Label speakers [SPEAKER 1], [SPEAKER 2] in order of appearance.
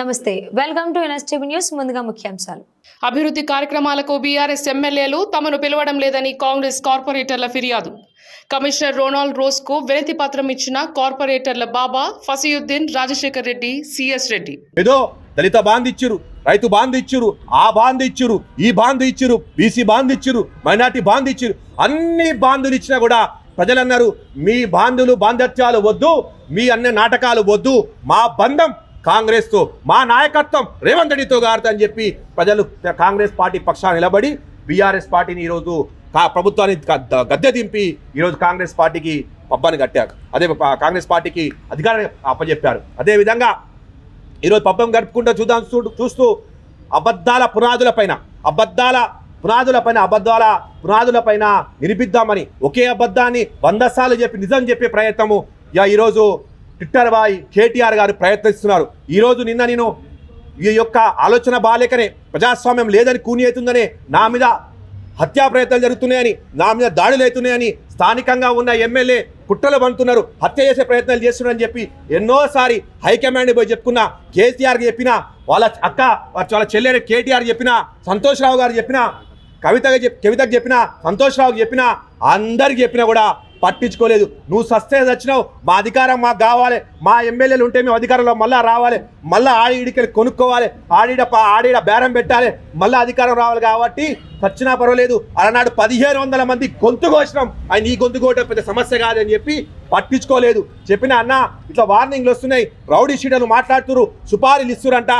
[SPEAKER 1] నమస్తే. Welcome to NSTV news ముందుగా ముఖ్యాంశాలు.
[SPEAKER 2] అభివృద్ధి కార్యక్రమాలకు బీఆర్ఎస్ ఎమ్మెల్యేలు తమను పిలవడం లేదని కాంగ్రెస్ కార్పొరేటర్ల ఫిర్యాదు. కమిషనర్ రోనాల్డ్ రోస్కు వినతి పత్రం ఇచ్చిన కార్పొరేటర్ల బాబా ఫసీయుద్దీన్ రాజశేఖర్ రెడ్డి సిఎస్ రెడ్డి.
[SPEAKER 3] ఏదో దళిత బాంధ్ ఇచ్చిరు రైతు బాంధ్ ఇచ్చిరు ఆ బాంధ్ ఇచ్చిరు ఈ బాంధ్ ఇచ్చిరు బీసీ బాంధ్ ఇచ్చిరు మైనార్టీ బాంధ్ ఇచ్చిరు అన్ని బాంధులు ఇచ్చినా కూడా ప్రజలన్నారు మీ బాంధులు బాంధత్యాలు వద్దు మీ అన్ని నాటకాలు వద్దు మా బంధం కాంగ్రెస్తో మా నాయకత్వం రేవంత్ రెడ్డితో గారితో అని చెప్పి ప్రజలు కాంగ్రెస్ పార్టీ పక్షాన్ని నిలబడి బీఆర్ఎస్ పార్టీని ఈరోజు కా ప్రభుత్వాన్ని గద్దె దింపి ఈరోజు కాంగ్రెస్ పార్టీకి పబ్బాన్ని కట్టారు. అదే కాంగ్రెస్ పార్టీకి అధికారాన్ని అప్పచెప్పారు అదేవిధంగా ఈరోజు పబ్బం గడుపుకుంటూ చూద్దాం చూస్తూ అబద్ధాల పునాదుల పైన అబద్ధాల పునాదుల పైన అబద్ధాల పునాదుల పైన ఒకే అబద్ధాన్ని వంద సార్లు చెప్పి నిజం చెప్పే ప్రయత్నము యా ఈరోజు ట్విట్టర్ బాయ్ కేటీఆర్ గారు ప్రయత్నిస్తున్నారు. ఈరోజు నిన్న నేను ఈ యొక్క ఆలోచన బాలేకనే ప్రజాస్వామ్యం లేదని కూని అవుతుందనే నా మీద హత్యా ప్రయత్నాలు జరుగుతున్నాయని నా మీద దాడులు అవుతున్నాయని స్థానికంగా ఉన్న ఎమ్మెల్యే కుట్రలు పంతున్నారు హత్య చేసే ప్రయత్నాలు చేస్తున్నారని చెప్పి ఎన్నోసారి హైకమాండ్ పోయి చెప్పుకున్న కేసీఆర్కి చెప్పిన వాళ్ళ అక్క వాళ్ళ చెల్లెని కేటీఆర్ చెప్పిన సంతోష్రావు గారు చెప్పిన కవితగా చెప్ కవితకు చెప్పిన సంతోష్రావుకి చెప్పిన అందరికి చెప్పినా కూడా పట్టించుకోలేదు. నువ్వు సస్తే చచ్చినావు మా అధికారం మాకు కావాలి. మా ఎమ్మెల్యేలు ఉంటే మేము అధికారంలో మళ్ళీ రావాలి. మళ్ళీ ఆడి ఈడికి కొనుక్కోవాలి. ఆడిడ ఆడిడ బేరం పెట్టాలి. మళ్ళీ అధికారం రావాలి కాబట్టి చచ్చినా పర్వాలేదు. అలనాడు పదిహేను వందల మంది గొంతు కోసినాం. ఆయన ఈ గొంతు కోయటం పెద్ద సమస్య కాదని చెప్పి పట్టించుకోలేదు. చెప్పిన అన్న ఇట్లా వార్నింగ్లు వస్తున్నాయి. రౌడీ షీటర్లు మాట్లాడుతురు సుపారీలు ఇస్తురంట